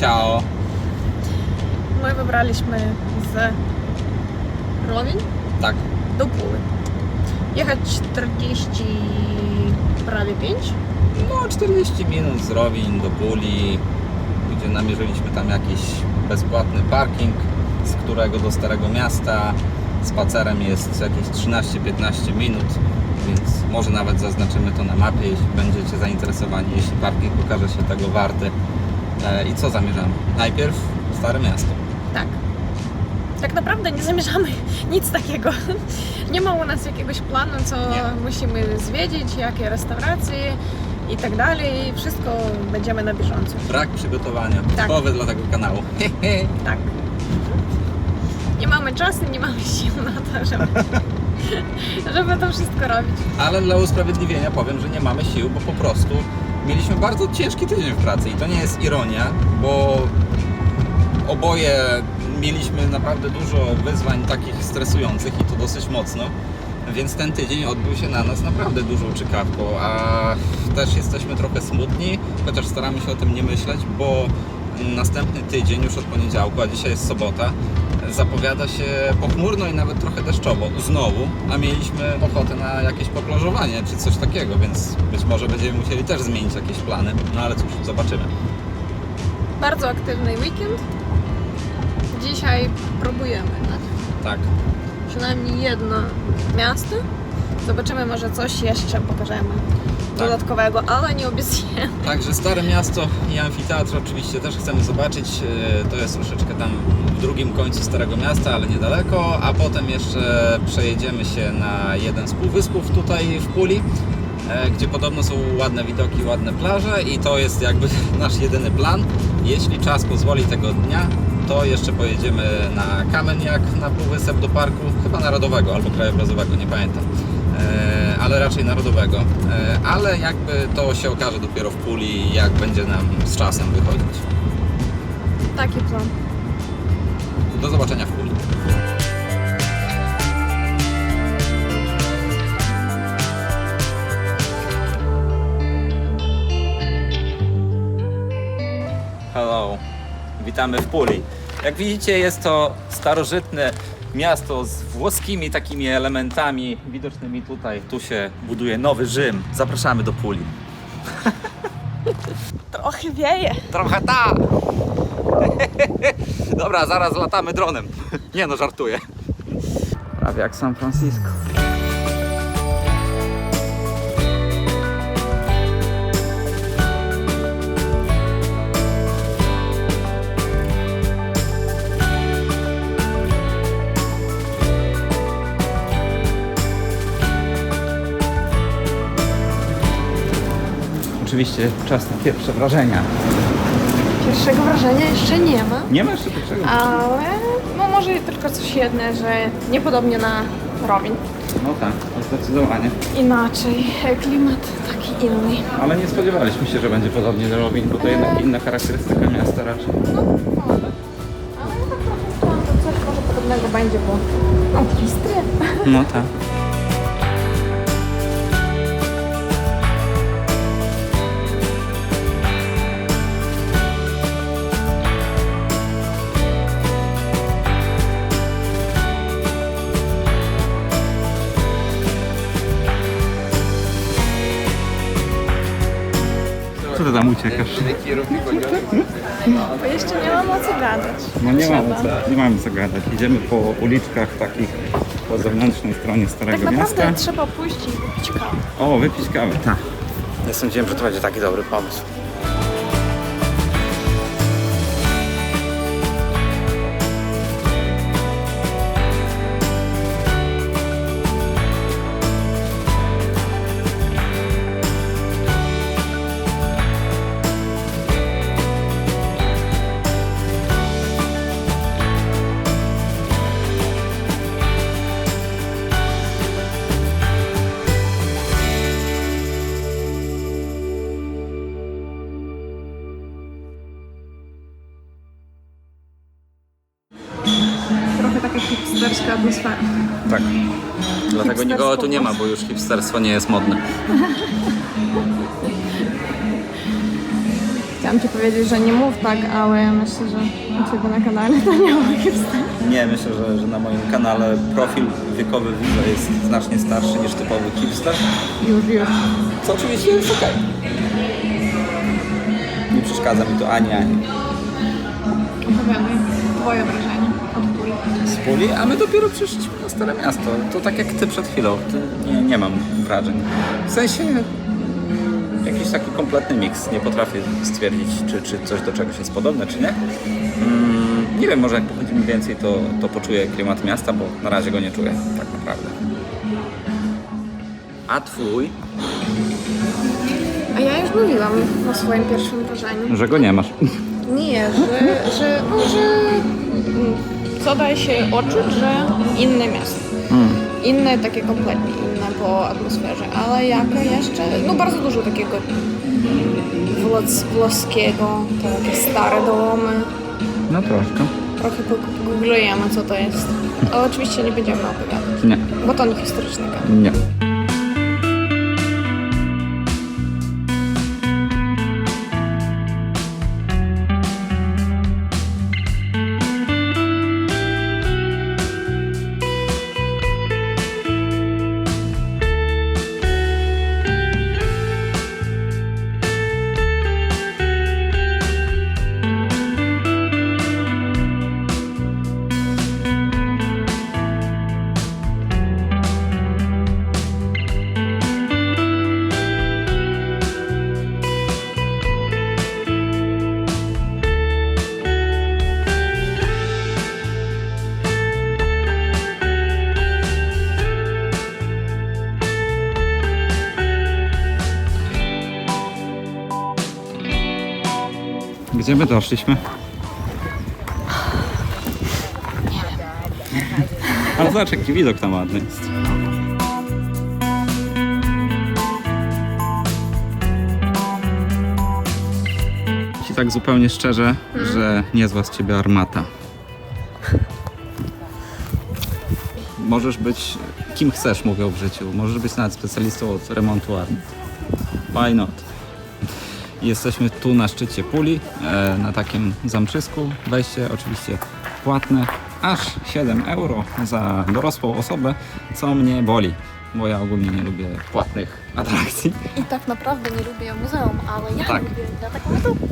Ciao. My wybraliśmy z Rowin tak. do Puły. Jechać 40, prawie 5. No, 40 minut z Rowin do Puli, gdzie namierzyliśmy tam jakiś bezpłatny parking, z którego do Starego Miasta spacerem jest jakieś 13-15 minut, więc może nawet zaznaczymy to na mapie, jeśli będziecie zainteresowani, jeśli parking okaże się tego warty. E, I co zamierzamy? Najpierw Stare Miasto. Tak. Tak naprawdę nie zamierzamy nic takiego. Nie ma u nas jakiegoś planu, co Nie. musimy zwiedzić, jakie restauracje i tak dalej. Wszystko będziemy na bieżąco. Brak przygotowania, Tak. typowy dla tego kanału. Tak. Nie mamy czasu, nie mamy sił na to, żeby, żeby to wszystko robić. Ale dla usprawiedliwienia powiem, że nie mamy sił, bo po prostu mieliśmy bardzo ciężki tydzień w pracy i to nie jest ironia, bo oboje mieliśmy naprawdę dużo wyzwań takich stresujących i to dosyć mocno. Więc ten tydzień odbył się na nas naprawdę dużą czekawką, a też jesteśmy trochę smutni, chociaż staramy się o tym nie myśleć, bo następny tydzień już od poniedziałku, a dzisiaj jest sobota, zapowiada się pochmurno i nawet trochę deszczowo znowu, a mieliśmy ochotę na jakieś poplażowanie czy coś takiego, więc być może będziemy musieli też zmienić jakieś plany, no ale cóż, zobaczymy. Bardzo aktywny weekend. Dzisiaj próbujemy tak? Przynajmniej jedno miasto. Zobaczymy, może coś jeszcze pokażemy. Dodatkowego, ale nie obiecuję. Także Stare Miasto i Amfiteatr oczywiście też chcemy zobaczyć. E, To jest troszeczkę tam w drugim końcu Starego Miasta, ale niedaleko, a potem jeszcze przejedziemy się na jeden z półwyspów tutaj w Puli, e, gdzie podobno są ładne widoki, ładne plaże i to jest jakby nasz jedyny plan. Jeśli czas pozwoli tego dnia, to jeszcze pojedziemy na Kameniak, na półwysep do parku, chyba narodowego albo krajobrazowego, nie pamiętam. Ale raczej narodowego. E, ale jakby to się okaże dopiero w puli, jak będzie nam z czasem wychodzić. Taki plan. Do zobaczenia w puli. Hello, witamy w Puli. Jak widzicie jest to starożytne miasto z włoskimi takimi elementami widocznymi tutaj. Tu się buduje nowy Rzym. Zapraszamy do Puli. Trochę wieje. Trochę ta. Dobra, zaraz latamy dronem. Nie no, żartuję. Prawie jak San Francisco. Oczywiście czas na pierwsze wrażenia. Pierwszego wrażenia jeszcze nie ma, Nie ma jeszcze pierwszego ale no może tylko coś jedne, że niepodobnie na Rowin. No tak, to zdecydowanie. Inaczej, klimat taki inny. Ale nie spodziewaliśmy się, że będzie podobnie do Robin, bo to jednak inna charakterystyka miasta raczej. No, może. Ale ja tak trochę chciałam, że coś może podobnego będzie, bo no. No tak. Uciekasz? Bo jeszcze nie mam o co gadać. No nie mamy, co, nie mamy co gadać. Idziemy po uliczkach takich po zewnętrznej stronie Tak Starego naprawdę Miasta. trzeba pójść i kupić kawę. O, wypić kawę. Tak. Nie sądziłem, że to będzie taki dobry pomysł. Atmosfera. Tak. Dlatego Hipsterstwo nikogo tu nie ma, bo już hipsterstwo nie jest modne. Chciałam ci powiedzieć, że nie mów tak, ale myślę, że u ciebie na kanale to nie ma hipster. Nie, myślę, że, że na moim kanale profil wiekowy widza jest znacznie starszy niż typowy hipster, Już, już. co oczywiście jest okej. Nie przeszkadza mi to ani ani. Opowiadaj twoje wrażenie puli, a my dopiero przyszliśmy na Stare Miasto. To tak jak ty przed chwilą. Ty, nie, nie mam wrażeń. W sensie jakiś taki kompletny miks. Nie potrafię stwierdzić, czy, czy coś do czegoś jest podobne, czy nie. Mm, nie wiem, może jak pochodzimy więcej, to, to poczuję klimat miasta, bo na razie go nie czuję tak naprawdę. A twój? A ja już mówiłam o swoim pierwszym wrażeniu. Że go nie masz. Nie, że, że, no, że co daje się odczuć, że inne miasto. Inne, takie kompletnie inne po atmosferze, ale jako jeszcze, no bardzo dużo takiego włoskiego, takie stare domy. No troszkę. Trochę pogooglujemy, co to jest. Ale oczywiście nie będziemy opowiadać, Nie. bo to nie historyczny kanał. Nie. My doszliśmy? Ale zobacz jaki widok tam ładny jest. Ci tak zupełnie szczerze, że niezła z ciebie armata. Możesz być kim chcesz, mówią w życiu. Możesz być nawet specjalistą od remontu armat. Why not? Jesteśmy tu na szczycie puli, e, na takim zamczysku. Wejście oczywiście płatne, aż 7 euro za dorosłą osobę, co mnie boli, bo ja ogólnie nie lubię płatnych atrakcji. I tak naprawdę nie lubię muzeum, ale ja Tak. lubię, dlatego my tu.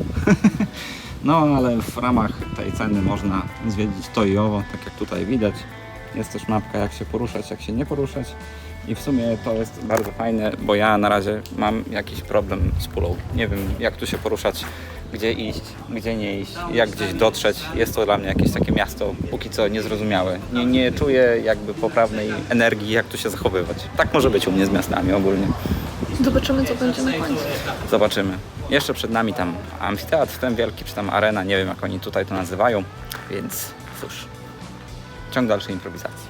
No ale w ramach tej ceny można zwiedzić to i owo, tak jak tutaj widać. Jest też mapka jak się poruszać, jak się nie poruszać. I w sumie to jest bardzo fajne, bo ja na razie mam jakiś problem z pulą. Nie wiem jak tu się poruszać, gdzie iść, gdzie nie iść, jak gdzieś dotrzeć. Jest to dla mnie jakieś takie miasto póki co niezrozumiałe. Nie, nie czuję jakby poprawnej energii, jak tu się zachowywać. Tak może być u mnie z miastami ogólnie. Zobaczymy, co będzie na końcu. Zobaczymy. Jeszcze przed nami tam amfiteatr ten wielki, czy tam arena, nie wiem jak oni tutaj to nazywają, więc cóż, ciąg dalszej improwizacji.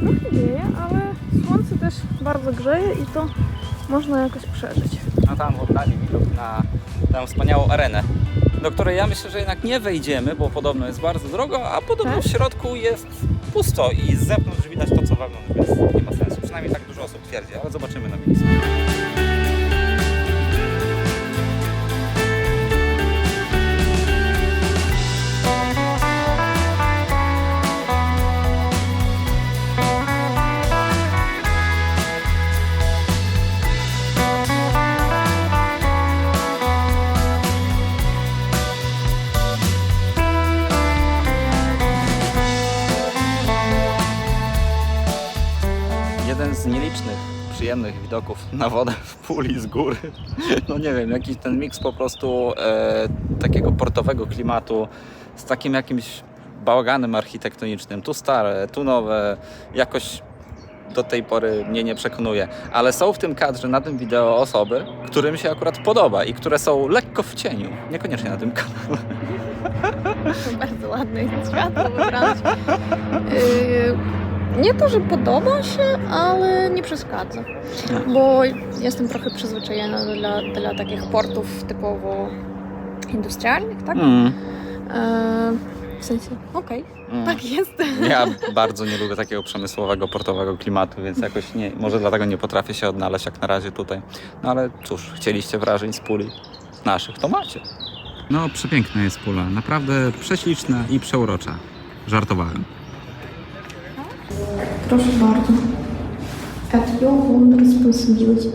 Trochę wieje, ale słońce też bardzo grzeje i to można jakoś przeżyć. A tam w oddali widok na tę wspaniałą arenę, do której ja myślę, że jednak nie wejdziemy, bo podobno jest bardzo drogo, a podobno Tak? w środku jest pusto i z zewnątrz widać to co wewnątrz, więc nie ma sensu. Przynajmniej tak dużo osób twierdzi, ale zobaczymy na miejscu. Przyjemnych widoków na wodę w puli z góry. No nie wiem, jakiś ten miks po prostu e, takiego portowego klimatu z takim jakimś bałaganem architektonicznym. Tu stare, tu nowe, jakoś do tej pory mnie nie przekonuje. Ale są w tym kadrze, na tym wideo osoby, którym się akurat podoba i które są lekko w cieniu. Niekoniecznie na tym kanale. Bardzo ładne jest światło wybrać. Yy, nie to, że podoba się, ale nie przeszkadza. Bo jestem trochę przyzwyczajona dla, dla takich portów typowo industrialnych, tak? Mm. E, w sensie, okej. Mm. Tak jest. Ja bardzo nie lubię takiego przemysłowego, portowego klimatu, więc jakoś nie, może dlatego nie potrafię się odnaleźć jak na razie tutaj. No ale cóż, chcieliście wrażeń z puli naszych, to macie. No, przepiękna jest pula. Naprawdę prześliczna i przeurocza. Żartowałem. Proszę bardzo. At your own responsibility.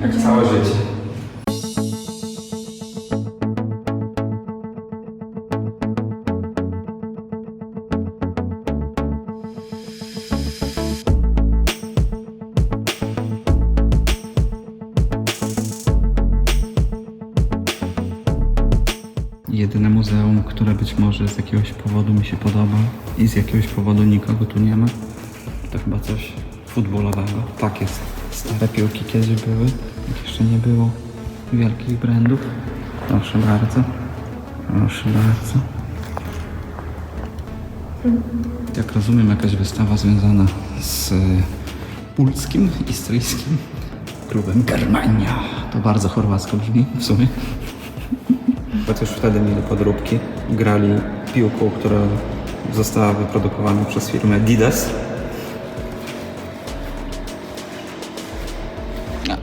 Jak całe życie. Które być może z jakiegoś powodu mi się podoba i z jakiegoś powodu nikogo tu nie ma, to chyba coś futbolowego. Tak jest. Stare piłki kiedyś były, jak jeszcze nie było wielkich brandów. Proszę bardzo. Proszę bardzo. Jak rozumiem, jakaś wystawa związana z y, pulskim, istryjskim klubem Germania. To bardzo chorwacko brzmi w sumie. Już wtedy mieli podróbki. Grali piłką, która została wyprodukowana przez firmę Didas.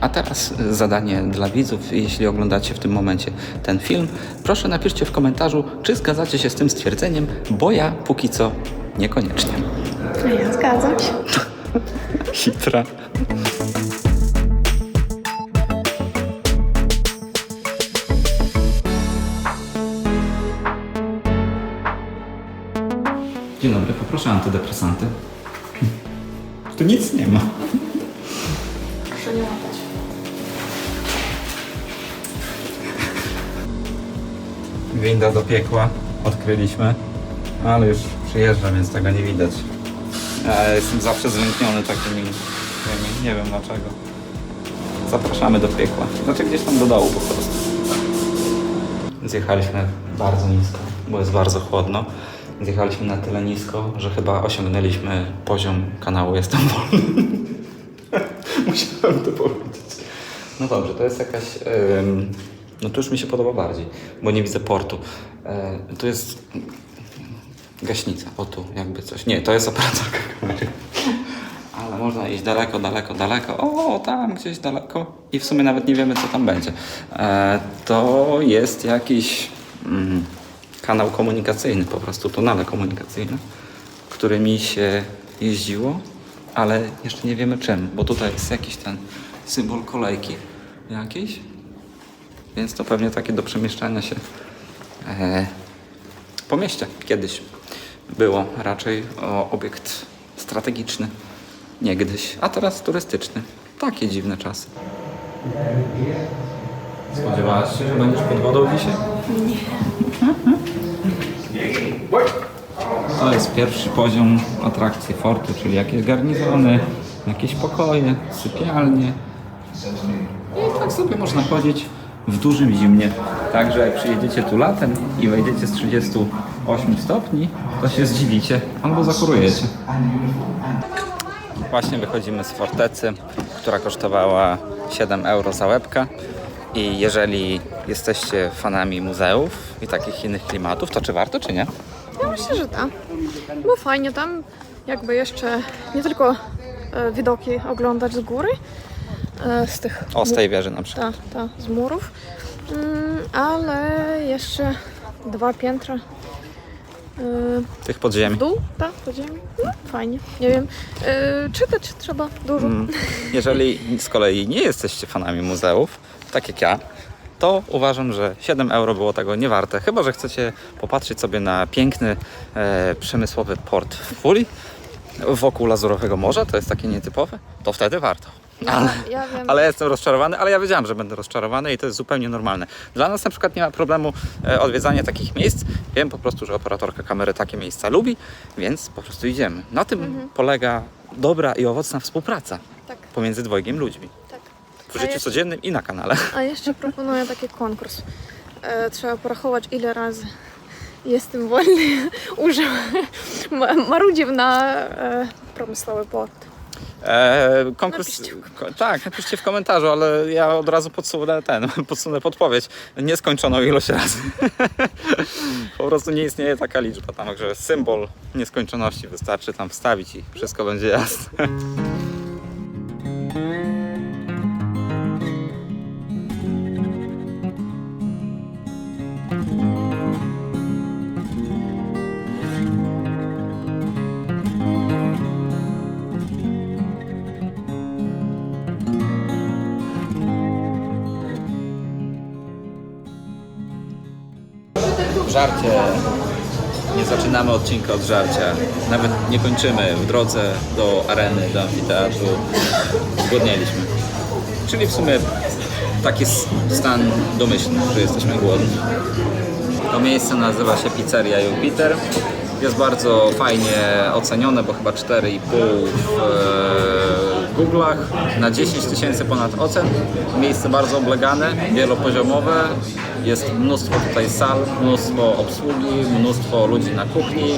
A teraz zadanie dla widzów, jeśli oglądacie w tym momencie ten film, proszę napiszcie w komentarzu, czy zgadzacie się z tym stwierdzeniem, bo ja póki co niekoniecznie. Ja zgadzam się. Hitra. Poproszę antydepresanty. Tu nic nie ma. Proszę nie łapać. Winda do piekła odkryliśmy, ale już przyjeżdża, więc tego nie widać. Ja jestem zawsze zwętniony takimi, tymi, nie wiem dlaczego. Zapraszamy do piekła. Znaczy gdzieś tam do dołu po prostu. Zjechaliśmy bardzo nisko, bo jest bardzo chłodno. Zjechaliśmy na tyle nisko, że chyba osiągnęliśmy poziom kanału Jestem Wolny. Musiałem to powiedzieć. No dobrze, to jest jakaś... ym, no to już mi się podoba bardziej, bo nie widzę portu. E, tu jest gaśnica, o tu jakby coś. Nie, to jest operatorka kamery. Ale można iść daleko, daleko, daleko. O, tam gdzieś daleko. I w sumie nawet nie wiemy, co tam będzie. E, to jest jakiś mm, kanał komunikacyjny, po prostu tunele komunikacyjne, którymi się jeździło, ale jeszcze nie wiemy czym, bo tutaj jest jakiś ten symbol kolejki jakiś. Więc to pewnie takie do przemieszczania się e, po mieście kiedyś było raczej o, obiekt strategiczny niegdyś, a teraz turystyczny. Takie dziwne czasy. Spodziewałaś się, że będziesz pod wodą dzisiaj? Nie. To jest pierwszy poziom atrakcji fortu, czyli jakieś garnizony, jakieś pokoje, sypialnie. I tak sobie można chodzić w dużym zimnie. Także jak przyjedziecie tu latem i wejdziecie z 38 stopni, to się zdziwicie albo zachorujecie. Właśnie wychodzimy z fortecy, która kosztowała 7 euro za łebkę. I jeżeli jesteście fanami muzeów i takich innych klimatów, to czy warto, czy nie? Ja myślę, że tak. Było fajnie tam, jakby jeszcze nie tylko e, widoki oglądać z góry, e, z tych O, z tej wieży na przykład. Ta, ta, z murów. Mm, ale jeszcze dwa piętra y, Tych podziemi. w dół, tak, podziemi. No, fajnie. Nie wiem, czytać trzeba dużo. Mm. Jeżeli z kolei nie jesteście fanami muzeów, tak jak ja, to uważam, że 7 euro było tego nie warte. Chyba, że chcecie popatrzeć sobie na piękny e, przemysłowy port w Puli wokół Lazurowego Morza, to jest takie nietypowe, to wtedy warto. Ale, ja wiem. ale jestem rozczarowany, ale ja wiedziałem, że będę rozczarowany i to jest zupełnie normalne. Dla nas na przykład nie ma problemu e, odwiedzania takich miejsc. Wiem po prostu, że operatorka kamery takie miejsca lubi, więc po prostu idziemy. Na tym polega dobra i owocna współpraca Tak, pomiędzy dwojgiem ludźmi w życiu codziennym i na kanale. A jeszcze proponuję taki konkurs. E, trzeba porachować ile razy jestem wolny użył Marudziew na e, przemysłowy port. E, konkurs. Ko, tak, napiszcie w komentarzu, ale ja od razu podsunę ten, podsunę podpowiedź. Nieskończoną ilość razy. po prostu nie istnieje taka liczba tam, że symbol nieskończoności wystarczy tam wstawić i wszystko będzie jasne. Żarcie. Nie zaczynamy odcinka od żarcia. Nawet nie kończymy w drodze do areny, do amfiteatru. Zgłodnieliśmy. Czyli w sumie taki stan domyślny, że jesteśmy głodni. To miejsce nazywa się Pizzeria Jupiter. Jest bardzo fajnie ocenione, bo chyba 4,5 w e, Google'ach. Na 10 tysięcy ponad ocen. Miejsce bardzo oblegane, wielopoziomowe. Jest mnóstwo tutaj sal, mnóstwo obsługi, mnóstwo ludzi na kuchni.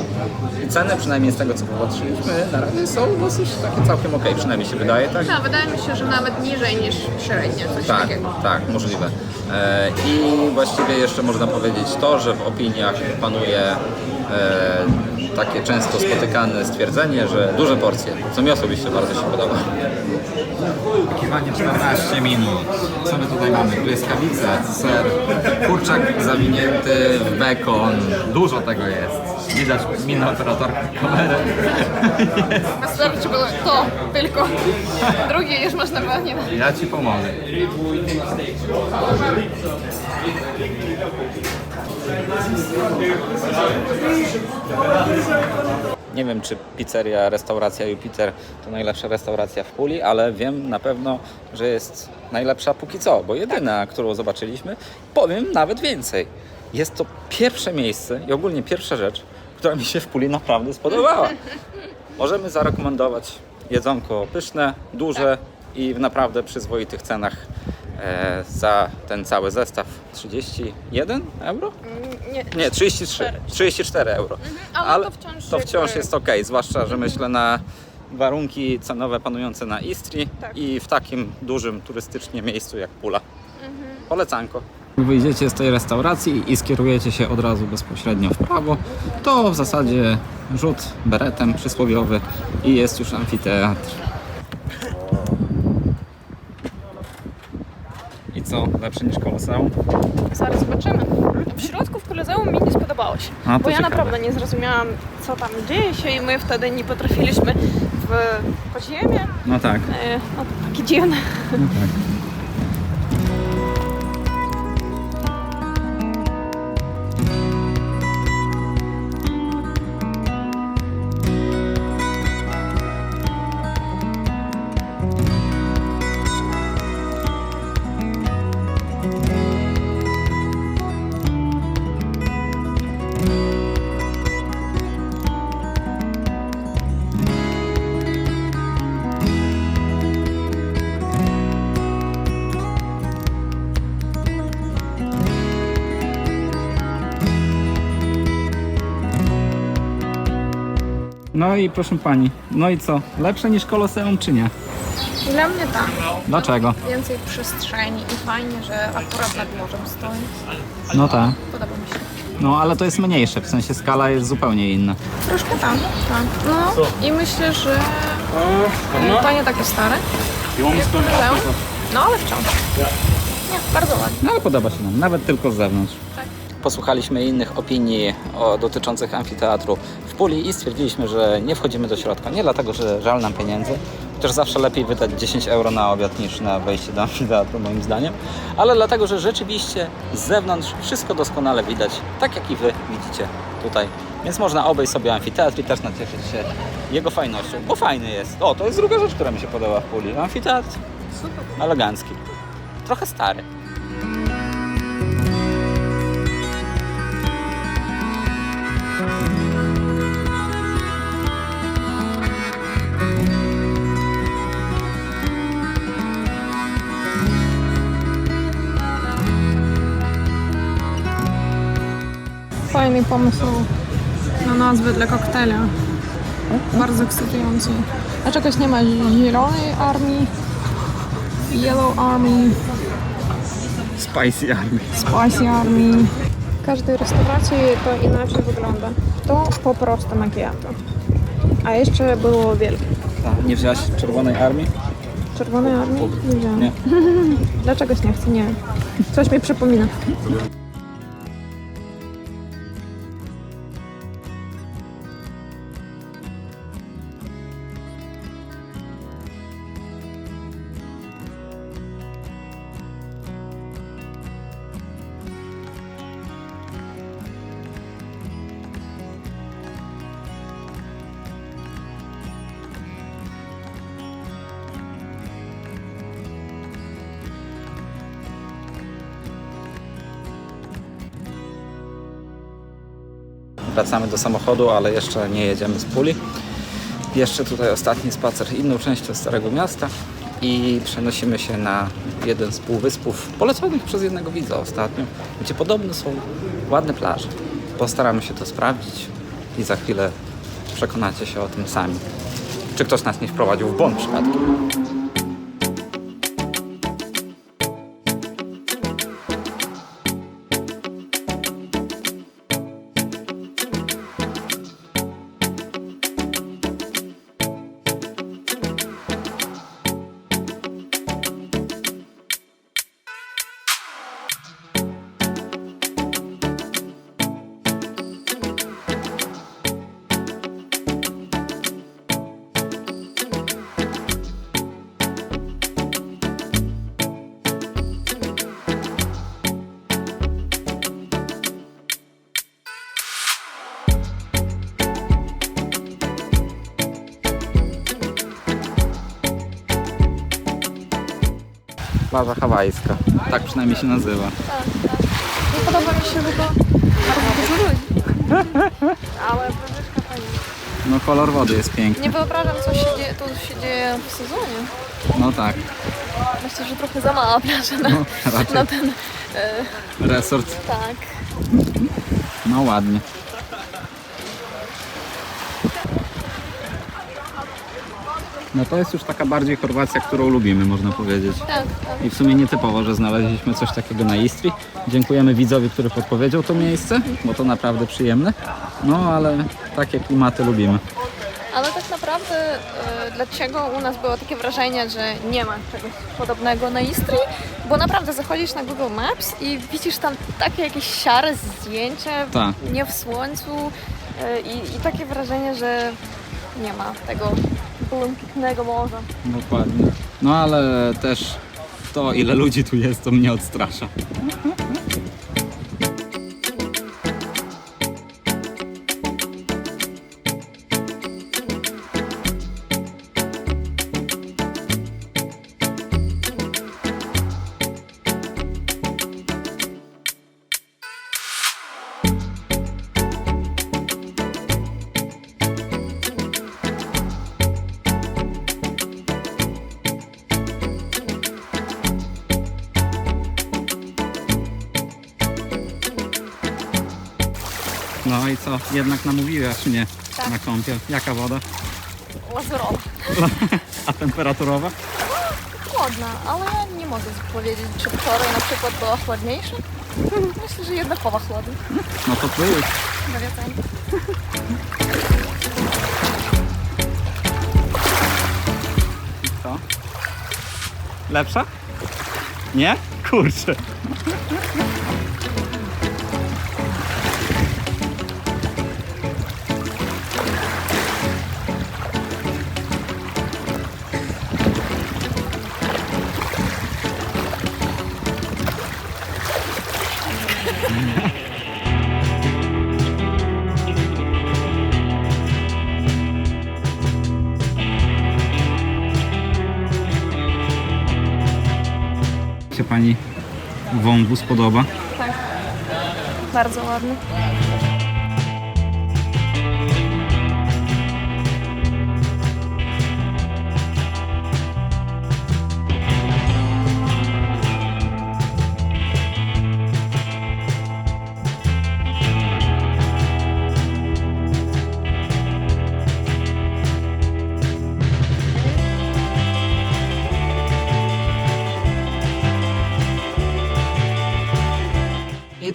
I ceny, przynajmniej z tego co popatrzyliśmy, na razie są dosyć takie całkiem ok, przynajmniej się wydaje, tak? No, wydaje mi się, że nawet niżej niż średnio, coś Tak, takiego. tak, możliwe. E, I właściwie jeszcze można powiedzieć to, że w opiniach panuje e, takie często spotykane stwierdzenie, że duże porcje, co mi osobiście bardzo się podoba. Oczekiwanie 14 minut. Co my tutaj mamy? Błyskawice, ser, kurczak zawinięty w bekon. Dużo tego jest. Widać minę operatorka kamery. Wystarczy było to tylko. Drugie już można było nie ma. Ja Ci pomogę. Nie wiem, czy pizzeria, restauracja Jupiter to najlepsza restauracja w Puli, ale wiem na pewno, że jest najlepsza póki co, bo jedyna, którą zobaczyliśmy, powiem nawet więcej. Jest to pierwsze miejsce i ogólnie pierwsza rzecz, która mi się w Puli naprawdę spodobała. Możemy zarekomendować jedzonko pyszne, duże i w naprawdę przyzwoitych cenach za ten cały zestaw 31 euro? Nie, Nie, 33, 34 euro. ale to wciąż to wciąż jest ok, zwłaszcza, że myślę na warunki cenowe panujące na Istrii Tak. i w takim dużym turystycznie miejscu jak Pula. Polecanko. Wyjdziecie z tej restauracji i skierujecie się od razu bezpośrednio w prawo, to w zasadzie rzut beretem przysłowiowy i jest już amfiteatr. Co? Lepsze niż koloseum? Zaraz zobaczymy. W środku w Kolozeum mi nie spodobało się. A, bo ja ciekawe. naprawdę nie zrozumiałam, co tam dzieje się i my wtedy nie potrafiliśmy w podziemie. No tak. E, no, takie dziwne. No tak. No i proszę pani, no i co? Lepsze niż koloseum czy nie? Dla mnie tak. Dlaczego? Więcej przestrzeni i fajnie, że akurat nad morzem stoi. No tak. Podoba mi się. No ale to jest mniejsze, w sensie skala jest zupełnie inna. Troszkę tam, tak. No i myślę, że e, to nie takie stare. Jak Kolozeum. No ale wciąż. Nie, bardzo ładnie. No ale podoba się nam, nawet tylko z zewnątrz. Posłuchaliśmy innych opinii o, dotyczących amfiteatru w Puli i stwierdziliśmy, że nie wchodzimy do środka. Nie dlatego, że żal nam pieniędzy, chociaż zawsze lepiej wydać 10 euro na obiad niż na wejście do amfiteatru moim zdaniem, ale dlatego, że rzeczywiście z zewnątrz wszystko doskonale widać, tak jak i Wy widzicie tutaj. Więc można obejść sobie amfiteatr i też nacieszyć się jego fajnością, bo fajny jest. O, to jest druga rzecz, która mi się podoba w Puli. Amfiteatr elegancki. Trochę stary. Fajny pomysł na nazwę dla koktajla. Bardzo ekscytujący. A czegoś nie ma zielonej armii, yellow army, Spicy Army. spicy army. W każdej restauracji to inaczej wygląda. To po prostu macchiato. A jeszcze było wielkie. Nie wziąłaś Czerwonej Armii? Czerwonej armii? Nie wziąłem. Nie. Dlaczegoś nie chcę, nie wiem. Coś mi przypomina. Wracamy do samochodu, ale jeszcze nie jedziemy z Puli. Jeszcze tutaj ostatni spacer inną częścią Starego Miasta i przenosimy się na jeden z półwyspów poleconych przez jednego widza ostatnio, gdzie podobno są ładne plaże. Postaramy się to sprawdzić i za chwilę przekonacie się o tym sami. Czy ktoś nas nie wprowadził w błąd przypadkiem. Plaża hawajska. Tak przynajmniej się nazywa. Nie podoba mi się tylko bardzo dużo ludzi. Ale wyżyczka fajnie. No kolor wody jest piękny. Nie wyobrażam, co się dzieje, to się dzieje w sezonie. No tak. Myślę, że trochę za mała plaża na, No, raczej. na ten... E, Resort. tak. No ładnie. No to jest już taka bardziej Chorwacja, którą lubimy, można powiedzieć. Tak, tak. I w sumie nietypowo, że znaleźliśmy coś takiego na Istrii. Dziękujemy widzowi, który podpowiedział to miejsce, bo to naprawdę przyjemne. No ale takie klimaty lubimy. Ale tak naprawdę e, dlaczego u nas było takie wrażenie, że nie ma czegoś podobnego na Istrii? Bo naprawdę zachodzisz na Google Maps i widzisz tam takie jakieś siare zdjęcia, Tak. nie w słońcu e, i, i takie wrażenie, że nie ma tego błękitnego morza. Dokładnie. No ale też to, ile ludzi tu jest, to mnie odstrasza. No i co, jednak namówiła czy nie Tak. na kąpiel? Jaka woda? Lazurowa. A temperaturowa? Chłodna, ale nie mogę powiedzieć, czy wczoraj na przykład była chłodniejsza. Myślę, że jednakowo chłodna. No to plus. Powiedzmy. I co? Lepsza? Nie? Kurczę. Wąwóz podoba? Bardzo ładny.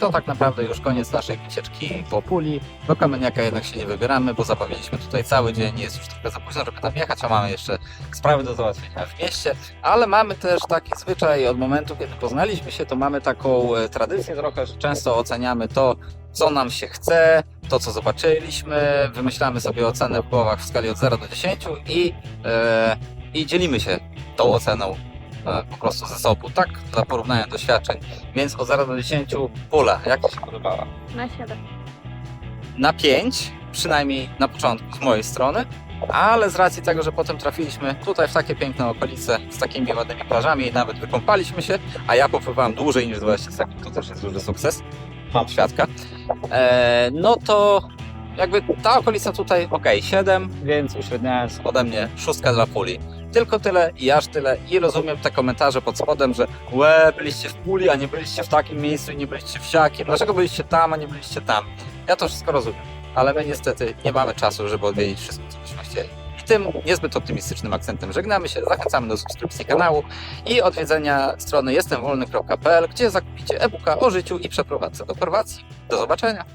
To tak naprawdę już koniec naszej wycieczki po Puli. Do Kameniaka jednak się nie wybieramy, bo zabawiliśmy tutaj cały dzień. Jest już trochę za późno, żeby tam jechać, a mamy jeszcze sprawy do załatwienia w mieście. Ale mamy też taki zwyczaj od momentu, kiedy poznaliśmy się, to mamy taką e, tradycję trochę, że często oceniamy to, co nam się chce, to co zobaczyliśmy, wymyślamy sobie ocenę w głowach w skali od 0 do 10 i, e, i dzielimy się tą oceną po prostu ze sobą, tak dla porównania doświadczeń. Więc od 0 do 10 pula, jak Ci się podobała? Na 7. Na 5, przynajmniej na początku z mojej strony, ale z racji tego, że potem trafiliśmy tutaj w takie piękne okolice z takimi ładnymi plażami i nawet wykąpaliśmy się, a ja popływałem dłużej niż 20 sekund, to też jest duży sukces. Mam świadka. E, no to jakby ta okolica tutaj, ok, 7, więc uśredniając ode mnie szóstka dla puli. Tylko tyle i aż tyle. I rozumiem te komentarze pod spodem, że łe, byliście w puli, a nie byliście w takim miejscu i nie byliście w siakim. Dlaczego byliście tam, a nie byliście tam? Ja to wszystko rozumiem, ale my niestety nie mamy czasu, żeby odwiedzić wszystko, co byśmy chcieli. I tym niezbyt optymistycznym akcentem żegnamy się, zachęcamy do subskrypcji kanału i odwiedzenia strony jestemwolny.pl, gdzie zakupicie e-booka o życiu i przeprowadzce do Chorwacji. Do zobaczenia!